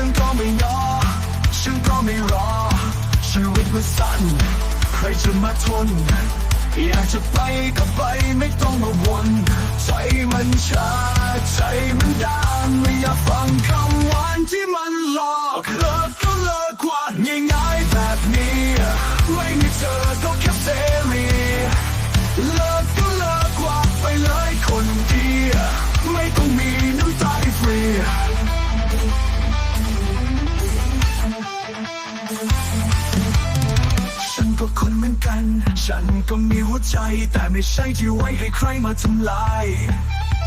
ฉันก็ไม่ยอฉันก็ไม่รอ ชีวิตมันสั้น ใครจะมาทน อยากจะไปก็ไปไม่ต้องมาวน ใจมันชา ใจมันดานไม่อยากฟังคำ ฉันก็คนเหมือนกัน ฉันก็มีหัวใจ แต่ไม่ใช่ที่ไว้ให้ใครมาทำลาย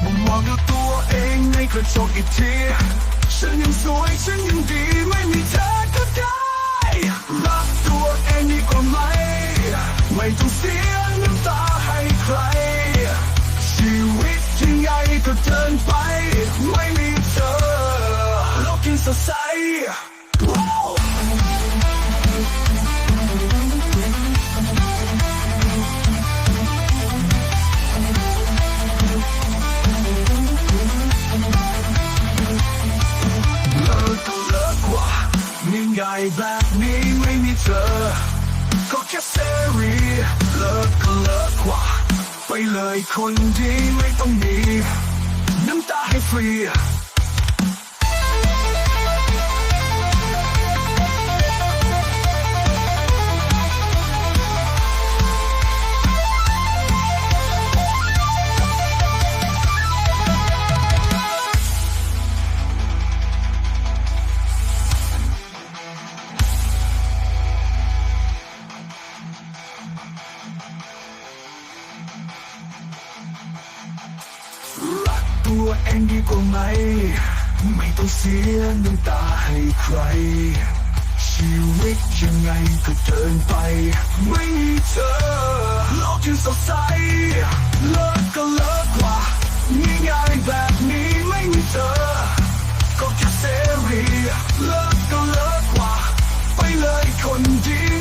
มุมมองดูตัวเองในกระจกอีกที ฉันยังสวย ฉันยังดี แบบนี้ไม่มีเธอ ก็แค่เสรีเลิกก็เลิกกว่า ไปเลยคนดีไม่ต้องมี น้ำตาให้ฟรี รักตัวเองดีกว่าไหม ไม่ต้องเสียน้ำตาให้ใคร ชีวิตยังไงก็เดินไป ไม่มีเธอโลกจึงสดใสเลิกก็เลิกกว่าง่ายๆแบบนี้ไม่มีเธอ ก็แค่เสรีเลิกก็เลิกว่าไปเลยคนดี